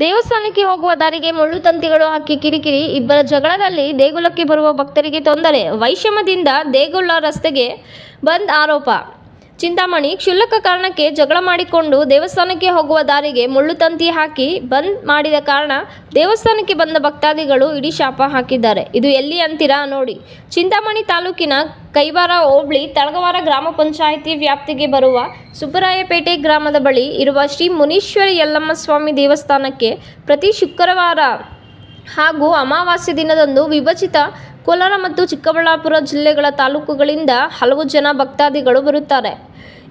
ದೇವಸ್ಥಾನಕ್ಕೆ ಹೋಗುವ ದಾರಿಗೆ ಮುಳ್ಳು ತಂತಿಗಳು ಹಾಕಿ ಕಿರಿಕಿರಿ, ಇಬ್ಬರ ಜಗಳದಲ್ಲಿ ದೇಗುಲಕ್ಕೆ ಬರುವ ಭಕ್ತರಿಗೆ ತೊಂದರೆ. ವೈಷಮ್ಯದಿಂದ ದೇಗುಲ ರಸ್ತೆಗೆ ಬಂದ್ ಆರೋಪ. ಚಿಂತಾಮಣಿ ಕ್ಷುಲ್ಲಕ ಕಾರಣಕ್ಕೆ ಜಗಳ ಮಾಡಿಕೊಂಡು ದೇವಸ್ಥಾನಕ್ಕೆ ಹೋಗುವ ದಾರಿಗೆ ಮುಳ್ಳು ತಂತಿ ಹಾಕಿ ಬಂದ್ ಮಾಡಿದ ಕಾರಣ ದೇವಸ್ಥಾನಕ್ಕೆ ಬಂದ ಭಕ್ತಾದಿಗಳು ಇಡೀ ಶಾಪ ಹಾಕಿದ್ದಾರೆ. ಇದು ಎಲ್ಲಿ ಅಂತೀರಾ ನೋಡಿ. ಚಿಂತಾಮಣಿ ತಾಲೂಕಿನ ಕೈವಾರ ಹೋಬಳಿ ತಳಗವಾರ ಗ್ರಾಮ ಪಂಚಾಯಿತಿ ವ್ಯಾಪ್ತಿಗೆ ಬರುವ ಸುಬ್ಬರಾಯಪೇಟೆ ಗ್ರಾಮದ ಬಳಿ ಇರುವ ಶ್ರೀ ಮುನೀಶ್ವರಿ ಯಲ್ಲಮ್ಮ ಸ್ವಾಮಿ ದೇವಸ್ಥಾನಕ್ಕೆ ಪ್ರತಿ ಶುಕ್ರವಾರ ಹಾಗೂ ಅಮಾವಾಸ್ಯೆ ದಿನದಂದು ವಿಭಜಿತ ಕೋಲಾರ ಮತ್ತು ಚಿಕ್ಕಬಳ್ಳಾಪುರ ಜಿಲ್ಲೆಗಳ ತಾಲೂಕುಗಳಿಂದ ಹಲವು ಜನ ಭಕ್ತಾದಿಗಳು ಬರುತ್ತಾರೆ.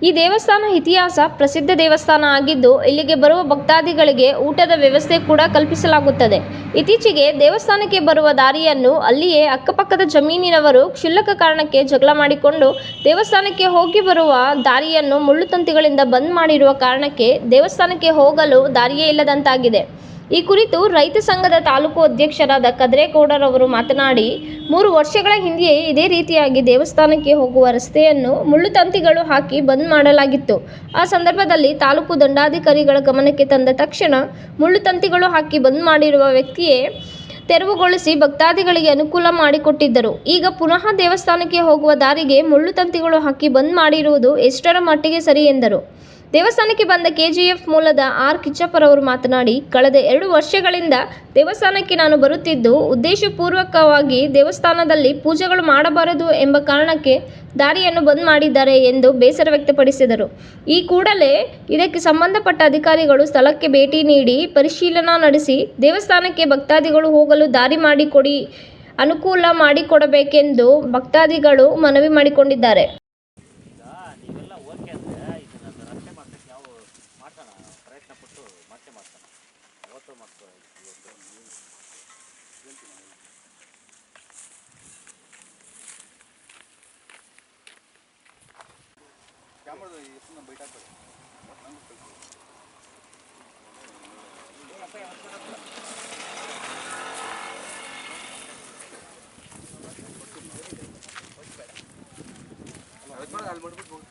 ಈ ದೇವಸ್ಥಾನ ಇತಿಹಾಸ ಪ್ರಸಿದ್ಧ ದೇವಸ್ಥಾನ ಆಗಿದ್ದು, ಇಲ್ಲಿಗೆ ಬರುವ ಭಕ್ತಾದಿಗಳಿಗೆ ಊಟದ ವ್ಯವಸ್ಥೆ ಕೂಡ ಕಲ್ಪಿಸಲಾಗುತ್ತದೆ. ಇತ್ತೀಚೆಗೆ ದೇವಸ್ಥಾನಕ್ಕೆ ಬರುವ ದಾರಿಯನ್ನು ಅಲ್ಲಿಯೇ ಅಕ್ಕಪಕ್ಕದ ಜಮೀನಿನವರು ಕ್ಷುಲ್ಲಕ ಕಾರಣಕ್ಕೆ ಜಗಳ ಮಾಡಿಕೊಂಡು, ದೇವಸ್ಥಾನಕ್ಕೆ ಹೋಗಿ ಬರುವ ದಾರಿಯನ್ನು ಮುಳ್ಳು ತಂತಿಗಳಿಂದ ಬಂದ್ ಮಾಡಿರುವ ಕಾರಣಕ್ಕೆ ದೇವಸ್ಥಾನಕ್ಕೆ ಹೋಗಲು ದಾರಿಯೇ ಇಲ್ಲದಂತಾಗಿದೆ. ಈ ಕುರಿತು ರೈತ ಸಂಘದ ತಾಲೂಕು ಅಧ್ಯಕ್ಷರಾದ ಕದ್ರೇಗೌಡರವರು ಮಾತನಾಡಿ, ಮೂರು ವರ್ಷಗಳ ಹಿಂದೆಯೇ ಇದೇ ರೀತಿಯಾಗಿ ದೇವಸ್ಥಾನಕ್ಕೆ ಹೋಗುವ ರಸ್ತೆಯನ್ನು ಮುಳ್ಳು ತಂತಿಗಳು ಹಾಕಿ ಬಂದ್ ಮಾಡಲಾಗಿತ್ತು. ಆ ಸಂದರ್ಭದಲ್ಲಿ ತಾಲೂಕು ದಂಡಾಧಿಕಾರಿಗಳ ಗಮನಕ್ಕೆ ತಂದ ತಕ್ಷಣ ಮುಳ್ಳು ತಂತಿಗಳು ಹಾಕಿ ಬಂದ್ ಮಾಡಿರುವ ವ್ಯಕ್ತಿಯೇ ತೆರವುಗೊಳಿಸಿ ಭಕ್ತಾದಿಗಳಿಗೆ ಅನುಕೂಲ ಮಾಡಿಕೊಟ್ಟಿದ್ದರು. ಈಗ ಪುನಃ ದೇವಸ್ಥಾನಕ್ಕೆ ಹೋಗುವ ದಾರಿಗೆ ಮುಳ್ಳು ತಂತಿಗಳು ಹಾಕಿ ಬಂದ್ ಮಾಡಿರುವುದು ಎಷ್ಟರ ಮಟ್ಟಿಗೆ ಸರಿ ಎಂದರು. ದೇವಸ್ಥಾನಕ್ಕೆ ಬಂದ ಕೆಜಿಎಫ್ ಮೂಲದ ಆರ್ ಕಿಚ್ಚಪ್ಪರವರು ಮಾತನಾಡಿ, ಕಳೆದ ಎರಡು ವರ್ಷಗಳಿಂದ ದೇವಸ್ಥಾನಕ್ಕೆ ನಾನು ಬರುತ್ತಿದ್ದು, ಉದ್ದೇಶಪೂರ್ವಕವಾಗಿ ದೇವಸ್ಥಾನದಲ್ಲಿ ಪೂಜೆಗಳು ಮಾಡಬಾರದು ಎಂಬ ಕಾರಣಕ್ಕೆ ದಾರಿಯನ್ನು ಬಂದ್ ಮಾಡಿದ್ದಾರೆ ಎಂದು ಬೇಸರ ವ್ಯಕ್ತಪಡಿಸಿದರು. ಈ ಕೂಡಲೇ ಇದಕ್ಕೆ ಸಂಬಂಧಪಟ್ಟ ಅಧಿಕಾರಿಗಳು ಸ್ಥಳಕ್ಕೆ ಭೇಟಿ ನೀಡಿ ಪರಿಶೀಲನಾ ನಡೆಸಿ ದೇವಸ್ಥಾನಕ್ಕೆ ಭಕ್ತಾದಿಗಳು ಹೋಗಲು ದಾರಿ ಮಾಡಿಕೊಡಿ, ಅನುಕೂಲ ಮಾಡಿಕೊಡಬೇಕೆಂದು ಭಕ್ತಾದಿಗಳು ಮನವಿ ಮಾಡಿಕೊಂಡಿದ್ದಾರೆ. ಪ್ರಯತ್ನ ಪಟ್ಟು ಮತ್ತೆ ಮಾಡ್ತಾನೆ ಅವತ್ತು ಮತ್ತು ಇವತ್ತು ಕ್ಯಾಮ್ರಾದ ಹೆಸರನ್ನ ಬೈಟ್ ಹಾಕ್ತಾರೆ ನಂಗೆ ಕಳ್ಸಿ ಅಲ್ಲಿ ಮಾಡ್ಬಿಟ್ಟು ಹೋಗಿ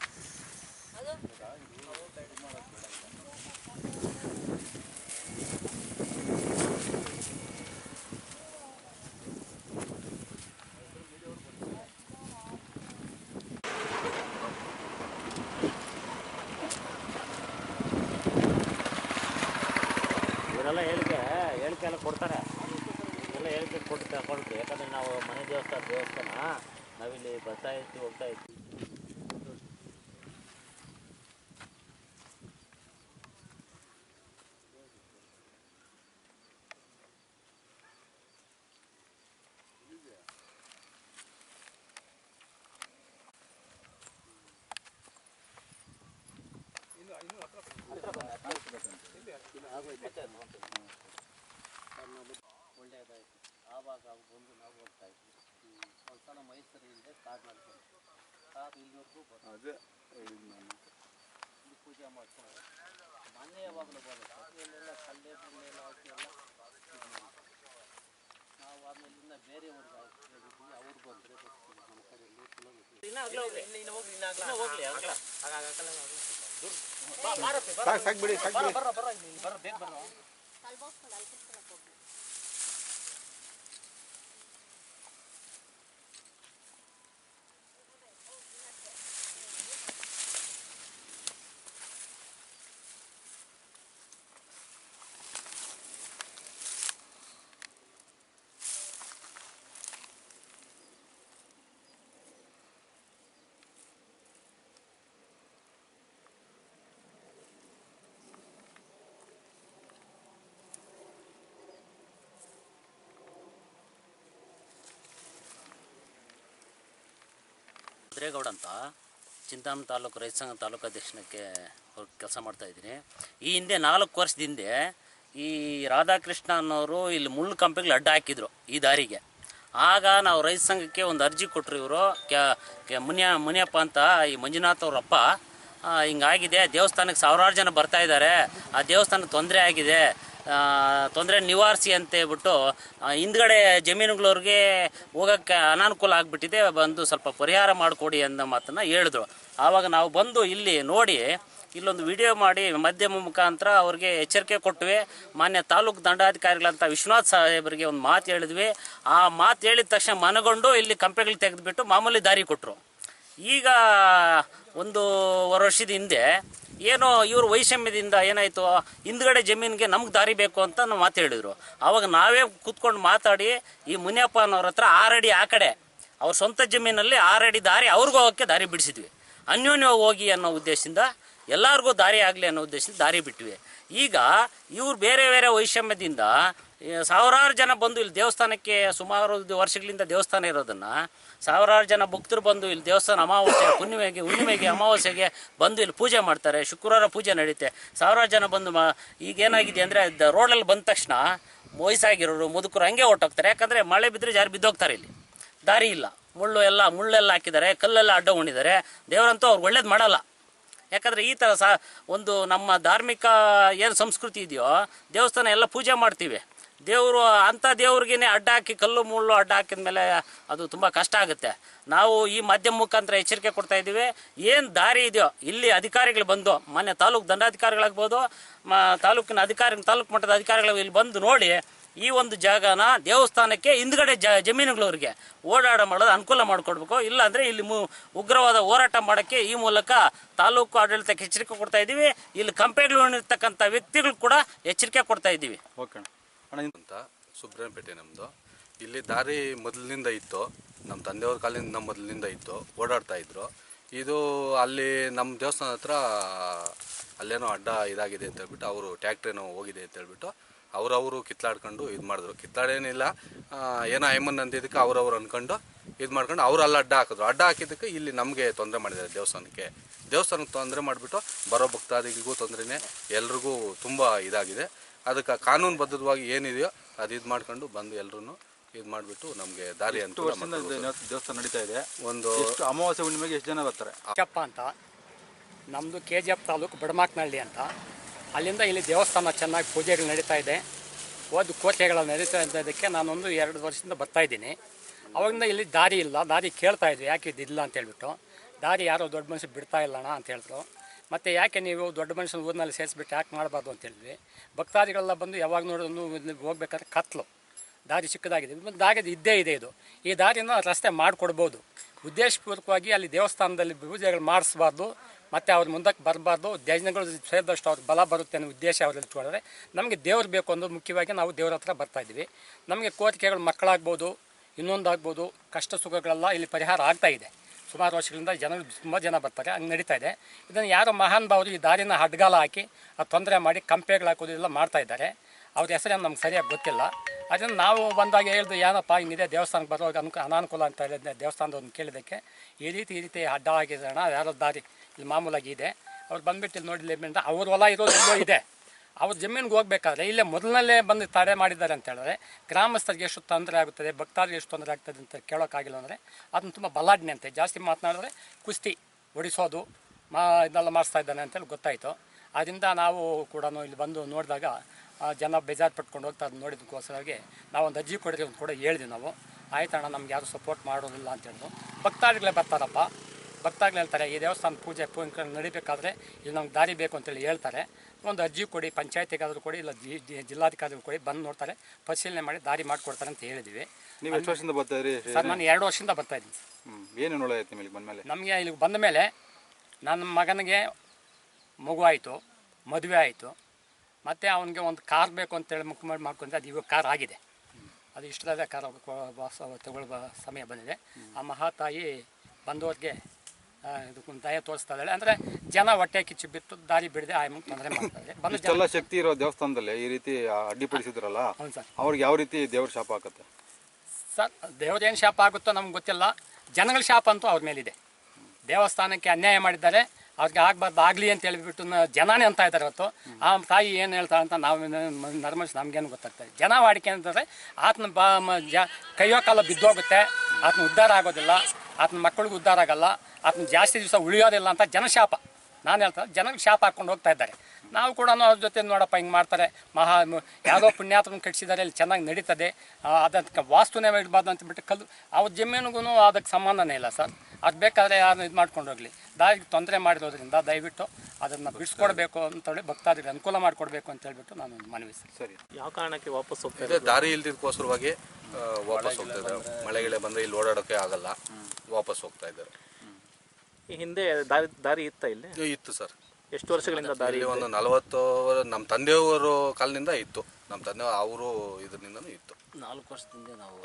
ಇವರೆಲ್ಲ ಹೇಳಿಕೆ ಹೇಳಿಕೆ ಎಲ್ಲ ಕೊಡ್ತಾರೆ. ಎಲ್ಲ ಹೇಳಿಕೆ ಕೊಟ್ಟು ತಗೊಳ್ತೀವಿ ಯಾಕಂದರೆ ನಾವು ಮನೆ ದೇವಸ್ಥಾನ ದೇವಸ್ಥಾನ, ನಾವಿಲ್ಲಿ ಬರ್ತಾ ಇರ್ತೀವಿ, ಹೋಗ್ತಾ ಇರ್ತೀವಿ. ಒಳ್ಳೆಯದಾಯಿತು ಆವಾಗ ಬಂದು ನಾವು ಹೋಗ್ತಾ ಇದ್ವಿ ಒಂದ್ಸಲ ಮೈಸೂರಿಂದ ಸ್ಟಾರ್ಟ್ ಮಾಡ್ಕೊಂಡು ಸ್ಟಾರ್ಟ್ ಇಲ್ಲಿವರೆಗೂ ಬರ್ತೀವಿ ಅದೇ ಹೇಳಿದ್ದು ನಾನು ಇಲ್ಲಿ ಪೂಜೆ ಮಾಡ್ಕೊಂಡು ಮೊನ್ನೆ ಯಾವಾಗಲೂ ಬರುತ್ತೆ ಇಲ್ಲೆಲ್ಲ ಕಲ್ಲೆ ಎಲ್ಲ ಹಾಕಿ ಎಲ್ಲ. ನಾವು ಆಮೇಲೆ ಇನ್ನು ಬೇರೆಯವ್ರಿಗೆ ಹೇಳಿದ್ವಿ ಅವ್ರು ಬಂದರೆ ಬರ್ತೀವಿ ನಮ್ಮ ಕಡೆಯಲ್ಲಿ ಕಿಲೋಮೀಟ್ರ್ ಹೋಗ್ಲಿ ಆಗಲ್ಲ ಸಾಕು ಸಾಕು ಬಿಡಿ ಸಾಕು ಬಿಡಿ ಭದ್ರೇಗೌಡ ಅಂತ ಚಿಂತಾಮ್ ತಾಲೂಕು, ರೈತ ಸಂಘ ತಾಲೂಕು ಅಧ್ಯಕ್ಷನಕ್ಕೆ ಕೆಲಸ ಮಾಡ್ತಾ ಇದ್ದೀನಿ. ಈ ಹಿಂದೆ ನಾಲ್ಕು ವರ್ಷದ ಹಿಂದೆ ಈ ರಾಧಾಕೃಷ್ಣ ಅನ್ನೋರು ಇಲ್ಲಿ ಮುಳ್ಳು ಕಂಪನಿಗಳು ಅಡ್ಡ ಹಾಕಿದ್ರು ಈ ದಾರಿಗೆ. ಆಗ ನಾವು ರೈತ ಸಂಘಕ್ಕೆ ಒಂದು ಅರ್ಜಿ ಕೊಟ್ಟರು ಇವರು. ಕ್ಯಾ ಮುನಿಯ, ಮುನಿಯಪ್ಪ ಅಂತ ಈ ಮಂಜುನಾಥ್ ಅವರಪ್ಪ ಹಿಂಗಾಗಿದೆ, ದೇವಸ್ಥಾನಕ್ಕೆ ಸಾವಿರಾರು ಜನ ಬರ್ತಾ ಇದ್ದಾರೆ. ಆ ದೇವಸ್ಥಾನಕ್ಕೆ ತೊಂದರೆ ಆಗಿದೆ. ತೊಂದರೆ ನಿವಾರಿಸಿ ಅಂತ ಹೇಳ್ಬಿಟ್ಟು ಹಿಂದ್ಗಡೆ ಜಮೀನುಗಳವ್ರಿಗೆ ಹೋಗೋಕ್ಕೆ ಅನಾನುಕೂಲ ಆಗಿಬಿಟ್ಟಿದೆ, ಬಂದು ಸ್ವಲ್ಪ ಪರಿಹಾರ ಮಾಡಿಕೊಡಿ ಅನ್ನೋ ಮಾತನ್ನು ಹೇಳಿದ್ರು. ಆವಾಗ ನಾವು ಬಂದು ಇಲ್ಲಿ ನೋಡಿ, ಇಲ್ಲೊಂದು ವಿಡಿಯೋ ಮಾಡಿ ಮಾಧ್ಯಮ ಮುಖಾಂತರ ಅವ್ರಿಗೆ ಎಚ್ಚರಿಕೆ ಕೊಟ್ವಿ. ಮಾನ್ಯ ತಾಲೂಕು ದಂಡಾಧಿಕಾರಿಗಳಂತ ವಿಶ್ವನಾಥ್ ಸಾಹೇಬರಿಗೆ ಒಂದು ಮಾತು ಹೇಳಿದ್ವಿ. ಆ ಮಾತು ಹೇಳಿದ ತಕ್ಷಣ ಮನಗೊಂಡು ಇಲ್ಲಿ ಕಂಪೆಗಳು ತೆಗೆದುಬಿಟ್ಟು ಮಾಮೂಲಿ ದಾರಿ ಕೊಟ್ಟರು ಈಗ ಒಂದು ವರ್ಷದ ಹಿಂದೆ ಏನೋ ಇವರು ವೈಷಮ್ಯದಿಂದ ಏನಾಯಿತು? ಹಿಂದ್ಗಡೆ ಜಮೀನಿಗೆ ನಮ್ಗೆ ದಾರಿ ಬೇಕು ಅಂತ ನಾವು ಮಾತು ಹೇಳಿದ್ರು. ಆವಾಗ ನಾವೇ ಕೂತ್ಕೊಂಡು ಮಾತಾಡಿ ಈ ಮುನಿಯಪ್ಪ ಅನ್ನೋರ ಹತ್ರ ಆರಡಿ ಆ ಕಡೆ, ಅವ್ರ ಸ್ವಂತ ಜಮೀನಲ್ಲಿ ಆರಡಿ ದಾರಿ ಅವ್ರಿಗೂ ಹೋಗೋಕ್ಕೆ ದಾರಿ ಬಿಡಿಸಿದ್ವಿ. ಅನ್ಯೋನ್ಯವಾಗಿ ಹೋಗಿ ಅನ್ನೋ ಉದ್ದೇಶದಿಂದ ಎಲ್ಲರಿಗೂ ದಾರಿ ಆಗಲಿ ಅನ್ನೋ ಉದ್ದೇಶದಿಂದ ದಾರಿ ಬಿಟ್ವಿ. ಈಗ ಇವ್ರು ಬೇರೆ ಬೇರೆ ವೈಷಮ್ಯದಿಂದ ಸಾವಿರಾರು ಜನ ಬಂದು ಇಲ್ಲಿ ದೇವಸ್ಥಾನಕ್ಕೆ ಸುಮಾರು ವರ್ಷಗಳಿಂದ ದೇವಸ್ಥಾನ ಇರೋದನ್ನು ಸಾವಿರಾರು ಜನ ಭಕ್ತರು ಬಂದು ಇಲ್ಲಿ ದೇವಸ್ಥಾನ ಅಮಾವಾಸ್ಯೆ ಹುಣ್ಣಿಮೆಗೆ ಹುಣ್ಣಿಮೆಗೆ, ಅಮಾವಾಸ್ಯೆಗೆ ಬಂದು ಇಲ್ಲಿ ಪೂಜೆ ಮಾಡ್ತಾರೆ. ಶುಕ್ರವಾರ ಪೂಜೆ ನಡೀತೆ. ಸಾವಿರಾರು ಜನ ಬಂದು ಮ ಈಗ ಏನಾಗಿದೆ ಅಂದರೆ ರೋಡಲ್ಲಿ ಬಂದ ತಕ್ಷಣ ವಯಸ್ಸಾಗಿರೋರು ಮುದುಕರು ಹಂಗೆ ಹೊಟ್ಟೋಗ್ತಾರೆ ಯಾಕಂದರೆ ಮಳೆ ಬಿದ್ದರೆ ಜಾರಿ ಬಿದ್ದೋಗ್ತಾರೆ ಇಲ್ಲಿ. ದಾರಿ ಇಲ್ಲ. ಮುಳ್ಳು ಎಲ್ಲ, ಮುಳ್ಳೆಲ್ಲ ಹಾಕಿದ್ದಾರೆ. ಕಲ್ಲೆಲ್ಲ ಅಡ್ಡ ಉಣಿದ್ದಾರೆ. ದೇವರಂತೂ ಅವ್ರು ಒಳ್ಳೇದು ಮಾಡಲ್ಲ. ಯಾಕಂದರೆ ಈ ಥರ ಸಹ ಒಂದು ನಮ್ಮ ಧಾರ್ಮಿಕ ಏನು ಸಂಸ್ಕೃತಿ ಇದೆಯೋ, ದೇವಸ್ಥಾನ ಎಲ್ಲ ಪೂಜೆ ಮಾಡ್ತೀವಿ. ದೇವರು, ಅಂಥ ದೇವ್ರಿಗೇನೆ ಅಡ್ಡ ಹಾಕಿ, ಕಲ್ಲು ಮುಳ್ಳು ಅಡ್ಡ ಹಾಕಿದ ಮೇಲೆ ಅದು ತುಂಬ ಕಷ್ಟ ಆಗುತ್ತೆ. ನಾವು ಈ ಮಾಧ್ಯಮ ಮುಖಾಂತರ ಎಚ್ಚರಿಕೆ ಕೊಡ್ತಾ ಇದ್ದೀವಿ. ಏನು ದಾರಿ ಇದೆಯೋ, ಇಲ್ಲಿ ಅಧಿಕಾರಿಗಳು ಬಂದು ಮೊನ್ನೆ ತಾಲೂಕು ದಂಡಾಧಿಕಾರಿಗಳಾಗ್ಬೋದು, ಮ, ತಾಲೂಕಿನ ಅಧಿಕಾರಿ, ತಾಲೂಕು ಮಟ್ಟದ ಅಧಿಕಾರಿಗಳು ಇಲ್ಲಿ ಬಂದು ನೋಡಿ, ಈ ಒಂದು ಜಾಗನ ದೇವಸ್ಥಾನಕ್ಕೆ ಹಿಂದ್ಗಡೆ ಜ, ಜಮೀನುಗಳವ್ರಿಗೆ ಓಡಾಡ ಮಾಡೋದು ಅನುಕೂಲ ಮಾಡಿಕೊಡ್ಬೇಕು. ಇಲ್ಲಾಂದರೆ ಇಲ್ಲಿ ಮು, ಉಗ್ರವಾದ ಹೋರಾಟ ಮಾಡೋಕ್ಕೆ ಈ ಮೂಲಕ ತಾಲೂಕು ಆಡಳಿತಕ್ಕೆ ಎಚ್ಚರಿಕೆ ಕೊಡ್ತಾ ಇದ್ದೀವಿ. ಇಲ್ಲಿ ಕಂಪೆಗಳು ಇರ್ತಕ್ಕಂಥ ವ್ಯಕ್ತಿಗಳು ಕೂಡ ಎಚ್ಚರಿಕೆ ಕೊಡ್ತಾ ಇದ್ದೀವಿ. ಓಕೆ ಅಂತ ಸುಬ್ರಹ್ಮಪೇಟೆ ನಮ್ಮದು ಇಲ್ಲಿ ದಾರಿ ಮೊದಲಿನಿಂದ ಇತ್ತು. ನಮ್ಮ ತಂದೆಯವ್ರ ಕಾಲಿಂದ ನಮ್ಮ ಮೊದಲಿನಿಂದ ಇತ್ತು. ಓಡಾಡ್ತಾ ಇದ್ರು. ಇದು ಅಲ್ಲಿ ನಮ್ಮ ದೇವಸ್ಥಾನ ಹತ್ರ ಅಲ್ಲೇನೋ ಅಡ್ಡ ಇದಾಗಿದೆ ಅಂತ ಹೇಳ್ಬಿಟ್ಟು ಅವರು ಟ್ಯಾಕ್ಟ್ರೇನೋ ಹೋಗಿದೆ ಅಂತ ಹೇಳ್ಬಿಟ್ಟು ಅವರವರು ಕಿತ್ಲಾಡ್ಕೊಂಡು ಇದು ಮಾಡಿದ್ರು. ಕಿತ್ಲಾಡೇನಿಲ್ಲ. ಆ, ಏನೋ ಐಮನ್ ಅಂದಿದ್ದಕ್ಕೆ ಅವ್ರವ್ರು ಅನ್ಕೊಂಡು ಇದು ಮಾಡ್ಕೊಂಡು ಅವ್ರು ಅಲ್ಲಿ ಅಡ್ಡ ಹಾಕಿದ್ರು. ಅಡ್ಡ ಹಾಕಿದ್ದಕ್ಕೆ ಇಲ್ಲಿ ನಮಗೆ ತೊಂದರೆ ಮಾಡಿದ್ದಾರೆ ದೇವಸ್ಥಾನಕ್ಕೆ. ದೇವಸ್ಥಾನಕ್ಕೆ ತೊಂದರೆ ಮಾಡಿಬಿಟ್ಟು ಬರೋ ಭಕ್ತಾದಿಗಳಿಗೂ ತೊಂದರೆನೇ ಎಲ್ರಿಗೂ ತುಂಬ ಇದಾಗಿದೆ. ಅದಕ್ಕೆ ಕಾನೂನು ಬದ್ಧವಾಗಿ ಏನಿದೆಯೋ ಅದು ಇದು ಮಾಡ್ಕೊಂಡು ಬಂದು ಎಲ್ಲರೂ ಇದು ಮಾಡಿಬಿಟ್ಟು ನಮಗೆ ದಾರಿ ಅಂತ. ದೇವಸ್ಥಾನ ನಡೀತಾ ಇದೆ. ಒಂದು ಅಮಾವಾಸ್ಯ ಅಮಾವಾಸ್ಯೆ ಹುಣ್ಣಿಮೆಗೆ ಎಷ್ಟು ಜನ ಬರ್ತಾರೆ? ಅಕ್ಕಪ್ಪ ಅಂತ. ನಮ್ಮದು K G F taluk Badamaknahalli ಅಂತ. ಅಲ್ಲಿಂದ ಇಲ್ಲಿ ದೇವಸ್ಥಾನ ಚೆನ್ನಾಗಿ ಪೂಜೆಗಳು ನಡೀತಾ ಇದೆ. ಓದು ಕೋಟೆಗಳು ನಡೀತಾ ಇದ್ದದಕ್ಕೆ ನಾನೊಂದು ಎರಡು ವರ್ಷದಿಂದ ಬರ್ತಾ ಇದ್ದೀನಿ. ಅವಾಗಿಂದ ಇಲ್ಲಿ ದಾರಿ ಇಲ್ಲ. ದಾರಿ ಕೇಳ್ತಾ ಇದ್ವಿ ಯಾಕೆ ಇದಿಲ್ಲ ಅಂತ ಹೇಳ್ಬಿಟ್ಟು. ದಾರಿ ಯಾರೋ ದೊಡ್ಡ ಮನುಷ್ಯ ಬಿಡ್ತಾ ಇಲ್ಲಣ್ಣ ಅಂತ ಹೇಳಿದ್ರು. ಮತ್ತು ಯಾಕೆ ನೀವು ದೊಡ್ಡ ಮನುಷ್ಯನ ಊರಿನಲ್ಲಿ ಸೇರಿಸ್ಬಿಟ್ಟು ಯಾಕೆ ಮಾಡಬಾರ್ದು ಅಂತ ಹೇಳಿದ್ವಿ. ಭಕ್ತಾದಿಗಳೆಲ್ಲ ಬಂದು ಯಾವಾಗ ನೋಡೋದು ಹೋಗ್ಬೇಕಾದ್ರೆ ಕತ್ಲು. ದಾರಿ ಚಿಕ್ಕದಾಗಿದೆ. ದಾರಿ ಇದ್ದೇ ಇದೆ ಇದು. ಈ ದಾರಿನ ರಸ್ತೆ ಮಾಡಿಕೊಡ್ಬೋದು. ಉದ್ದೇಶಪೂರ್ವಕವಾಗಿ ಅಲ್ಲಿ ದೇವಸ್ಥಾನದಲ್ಲಿ ಪೂಜೆಗಳು ಮಾಡಿಸ್ಬಾರ್ದು. ಮತ್ತು ಅವ್ರ ಮುಂದಕ್ಕೆ ಬರಬಾರ್ದು. ದೇಜನಗಳು ಸೇರಿದಷ್ಟು ಅವ್ರಿಗೆ ಬಲ ಬರುತ್ತೆ ಅನ್ನೋ ಉದ್ದೇಶ ಅವರಲ್ಲಿ ಇಟ್ಕೊಂಡ್ರೆ ನಮಗೆ ದೇವ್ರು ಬೇಕು ಅನ್ನೋದು ಮುಖ್ಯವಾಗಿ ನಾವು ದೇವ್ರ ಹತ್ರ ಬರ್ತಾ ಇದ್ದೀವಿ. ನಮಗೆ ಕೋರಿಕೆಗಳು ಮಕ್ಕಳಾಗ್ಬೋದು, ಇನ್ನೊಂದಾಗ್ಬೋದು, ಕಷ್ಟ ಸುಖಗಳೆಲ್ಲ ಇಲ್ಲಿ ಪರಿಹಾರ ಆಗ್ತಾ ಇದೆ. ಸುಮಾರು ವರ್ಷಗಳಿಂದ ಜನರು ತುಂಬ ಜನ ಬರ್ತಾರೆ, ಹಂಗೆ ನಡೀತಾ ಇದೆ. ಇದನ್ನು ಯಾರೋ ಮಹಾನ್ ಭಾವರು ಈ ದಾರಿನ ಹಡ್ಗಾಲ ಹಾಕಿ, ಆ ತೊಂದರೆ ಮಾಡಿ ಕಂಪೆಗಳು ಹಾಕೋದು ಎಲ್ಲ ಮಾಡ್ತಾ ಇದ್ದಾರೆ. ಅವ್ರ ಹೆಸರೇನು ನಮ್ಗೆ ಸರಿಯಾಗಿ ಗೊತ್ತಿಲ್ಲ. ಅದನ್ನು ನಾವು ಬಂದಾಗ ಹೇಳ್ದು ಏನಪ್ಪ ಹಿಂಗಿದೆ ದೇವಸ್ಥಾನಕ್ಕೆ ಬರೋವಾಗ ಅನುಕೂ, ಅನಾನುಕೂಲ ಅಂತ ಹೇಳಿದ್ದೆ ದೇವಸ್ಥಾನದವ್ರನ್ನ ಕೇಳಿದ್ದಕ್ಕೆ. ಈ ರೀತಿ ಈ ರೀತಿ ಅಡ್ಡ ಆಗಿದೆ ಅಣ್ಣ ಯಾರೋ ದಾರಿ ಇಲ್ಲಿ ಮಾಮೂಲಾಗಿ ಇದೆ. ಅವ್ರು ಬಂದ್ಬಿಟ್ಟು ಇಲ್ಲಿ ನೋಡಿಲ್ಲ ಅವ್ರ ಹೊಲ ಇರೋದು ಇದೆ. ಅವ್ರ ಜಮೀನಿಗೆ ಹೋಗ್ಬೇಕಾದ್ರೆ ಇಲ್ಲೇ ಮೊದಲನಲ್ಲೇ ಬಂದು ತಡೆ ಮಾಡಿದ್ದಾರೆ ಅಂತ ಹೇಳಿದ್ರೆ ಗ್ರಾಮಸ್ಥರಿಗೆ ಎಷ್ಟು ತೊಂದರೆ ಆಗುತ್ತದೆ ಭಕ್ತಾದ್ರಿಗೆ ಎಷ್ಟು ತೊಂದರೆ ಆಗ್ತದೆ ಅಂತ ಕೇಳೋಕ್ಕಾಗಿಲ್ಲ ಅಂದರೆ ಅದನ್ನು ತುಂಬ ಬಲಾಢ್ಯ ಅಂತೆ. ಜಾಸ್ತಿ ಮಾತನಾಡಿದ್ರೆ ಕುಸ್ತಿ ಹೊಡಿಸೋದು ಮಾ ಇದೆಲ್ಲ ಮಾಡಿಸ್ತಾ ಇದ್ದಾನೆ ಅಂತೇಳಿ ಗೊತ್ತಾಯಿತು. ಅದರಿಂದ ನಾವು ಕೂಡ ಇಲ್ಲಿ ಬಂದು ನೋಡಿದಾಗ ಜನ ಬೇಜಾರು ಪಟ್ಕೊಂಡು ಹೋಗ್ತಾ ಅದನ್ನ ನಾವು ಒಂದು ಅಜ್ಜಿ ಕೊಡಿರಿ ಅಂತ ಕೂಡ ಹೇಳಿದ್ವಿ ನಾವು. ಆಯ್ತಣ್ಣ ನಮ್ಗೆ ಯಾರು ಸಪೋರ್ಟ್ ಮಾಡೋದಿಲ್ಲ ಅಂತ ಹೇಳಿದ್ರು. ಭಕ್ತಾದಿಗಳೇ ಬರ್ತಾರಪ್ಪ. ಭಕ್ತಾಗ್ಲು ಹೇಳ್ತಾರೆ ಈ ದೇವಸ್ಥಾನ ಪೂಜೆ ಪೂಜೆ ನಡಿಬೇಕಾದ್ರೆ ಇಲ್ಲಿ ನಮ್ಗೆ ದಾರಿ ಬೇಕು ಅಂತೇಳಿ ಹೇಳ್ತಾರೆ. ಒಂದು ಅರ್ಜಿ ಕೊಡಿ ಪಂಚಾಯತಿಗಾದರೂ ಕೊಡಿ ಇಲ್ಲ ಜಿಲ್ಲಾಧಿಕಾರಿಗಳು ಕೊಡಿ ಬಂದು ನೋಡ್ತಾರೆ. ಪರಿಶೀಲನೆ ಮಾಡಿ ದಾರಿ ಮಾಡಿಕೊಡ್ತಾರೆ ಅಂತ ಹೇಳಿದ್ವಿ. ನೀವು ಎಷ್ಟು ವರ್ಷದಿಂದ ಬರ್ತಾ ಇದ್ರಿ ಸರ್ ನಾನು ಎರಡು ವರ್ಷದಿಂದ ಬರ್ತಾ ಇದ್ದೀನಿ. ಹ್ಞೂ ಏನು ಆಯ್ತು ನಿಮಗೆ ಬಂದಮೇಲೆ? ನಮಗೆ ಇಲ್ಲಿಗೆ ಬಂದ ಮೇಲೆ ನನ್ನ ಮಗನಿಗೆ ಮಗು ಆಯಿತು ಮದುವೆ ಆಯಿತು. ಮತ್ತು ಅವನಿಗೆ ಒಂದು ಕಾರ್ ಬೇಕು ಅಂತೇಳಿ ಮುಖ ಮಾಡಿ ಮಾಡ್ಕೊಂಡ್ರೆ ಅದು ಇವಾಗ ಕಾರ್ ಆಗಿದೆ. ಅದು ಇಷ್ಟದ ಕಾರ್ ತಗೊಳ್ಳುವ ಸಮಯ ಬಂದಿದೆ. ಆ ಮಹಾತಾಯಿ ಬಂದವ್ರಿಗೆ ಇದಕ್ಕೊಂದು ದಯ ತೋರಿಸ್ತಾ ಇದ್ದಾಳೆ. ಅಂದರೆ ಜನ ಹೊಟ್ಟೆ ಕಿಚ್ಚು ಬಿತ್ತು ದಾರಿ ಬಿಡದೆ ಆ ತೊಂದರೆ ಮಾಡ್ತಾ ಇದ್ದಾರೆ ಬಂದು ಜನ ಇಷ್ಟೆಲ್ಲ ಶಕ್ತಿ ಇರೋ ದೇವಸ್ಥಾನದಲ್ಲಿ ಈ ರೀತಿ ಅಡ್ಡಿಪಡಿಸಿದ್ರಲ್ಲ ಹೌದು ಸರ್. ಅವ್ರಿಗೆ ಯಾವ ರೀತಿ ದೇವ್ರ ಶಾಪ ಆಗುತ್ತೆ? ಸರ್ ದೇವ್ರೇನು ಶಾಪ ಆಗುತ್ತೋ ನಮ್ಗೆ ಗೊತ್ತಿಲ್ಲ. ಜನಗಳ ಶಾಪ ಅಂತೂ ಅವ್ರ ಮೇಲಿದೆ. ದೇವಸ್ಥಾನಕ್ಕೆ ಅನ್ಯಾಯ ಮಾಡಿದ್ದಾರೆ. ಅವ್ರಿಗೆ ಆಗ್ಬಾರ್ದು ಆಗಲಿ ಅಂತ ಹೇಳಿಬಿಟ್ಟು ಜನಾನೇ ಅಂತ ಇದ್ದಾರೆ ಇವತ್ತು ಆ ತಾಯಿ ಏನು ಹೇಳ್ತಾರೆ ಅಂತ ನಾವು ನರ್ಮಸ್ ನಮಗೇನು ಗೊತ್ತಾಗ್ತದೆ ಜನ ವಾಡಿಕೆ ಅಂತಂದರೆ ಆತನ ಬಾ ಜ ಕೈಯೋ ಕಾಲ ಬಿದ್ದೋಗುತ್ತೆ. ಆತನ ಉದ್ಧಾರ ಆಗೋದಿಲ್ಲ. ಆತನ ಮಕ್ಕಳಿಗೆ ಉದ್ಧಾರ ಆಗಲ್ಲ. ಆತನ ಜಾಸ್ತಿ ದಿವಸ ಉಳಿಯೋದಿಲ್ಲ ಅಂತ ಜನಶಾಪ. ನಾನು ಹೇಳ್ತಾ ಜನಕ್ಕೆ ಶಾಪ್ ಹಾಕ್ಕೊಂಡು ಹೋಗ್ತಾ ಇದ್ದಾರೆ. ನಾವು ಕೂಡ ಅವ್ರ ಜೊತೆ ನೋಡಪ್ಪ ಹಿಂಗೆ ಮಾಡ್ತಾರೆ. ಮಹಾ ಯಾವುದೋ ಪುಣ್ಯಾತ್ಮನ ಕಟ್ಟಿಸಿದ್ದಾರೆ ಇಲ್ಲಿ ಚೆನ್ನಾಗಿ ನಡೀತದೆ. ಅದಕ್ಕೆ ವಾಸ್ತುನೇ ಇಡಬಾರ್ದು ಅಂತ ಬಿಟ್ಟು ಕಲ್ಲು ಅವ್ರ ಜಮೀನಿಗೂ ಅದಕ್ಕೆ ಸಂಬಂಧನೇ ಇಲ್ಲ ಸರ್. ಅದು ಬೇಕಾದರೆ ಯಾರು ಇದು ಮಾಡ್ಕೊಂಡು ಹೋಗಲಿ. ದಾರಿಗೆ ತೊಂದರೆ ಮಾಡಿರೋದ್ರಿಂದ ದಯವಿಟ್ಟು ಅದನ್ನು ಬಿಡಿಸ್ಕೊಡ್ಬೇಕು ಅಂತೇಳಿ ಭಕ್ತಾದಿಗೆ ಅನುಕೂಲ ಮಾಡಿಕೊಡ್ಬೇಕು ಅಂತ ಹೇಳ್ಬಿಟ್ಟು ನಾನು ಮನವಿ ಸರ್. ಸರಿ. ಯಾವ ಕಾರಣಕ್ಕೆ ವಾಪಸ್ ಹೋಗ್ತಾರೆ ದಾರಿ ಇಲ್ದಿದ್ದಕ್ಕೋಸ್ಕರವಾಗಿ ವಾಪಸ್ ಹೋಗ್ತಾ ಇದ್ದಾರೆ. ಮಳೆ ಗಿಳೆ ಬಂದರೆ ಇಲ್ಲಿ ಓಡಾಡೋಕ್ಕೆ ಆಗಲ್ಲ. ವಾಪಸ್ ಹೋಗ್ತಾ ಇದ್ದಾರೆ. ಈ ಹಿಂದೆ ದಾರಿ ದಾರಿ ಇತ್ತ ಇಲ್ಲಿ? ಇದು ಇತ್ತು ಸರ್. ಎಷ್ಟು ವರ್ಷಗಳಿಂದ ದಾರಿ ಇಲ್ಲಿ ಒಂದು ನಲವತ್ತು ನಮ್ಮ ತಂದೆಯವರು ಕಾಲದಿಂದ ಇತ್ತು. ನಮ್ಮ ತಂದೆ ಅವರು ಇದರಿಂದನೂ ಇತ್ತು. ನಾಲ್ಕು ವರ್ಷದಿಂದ ನಾವು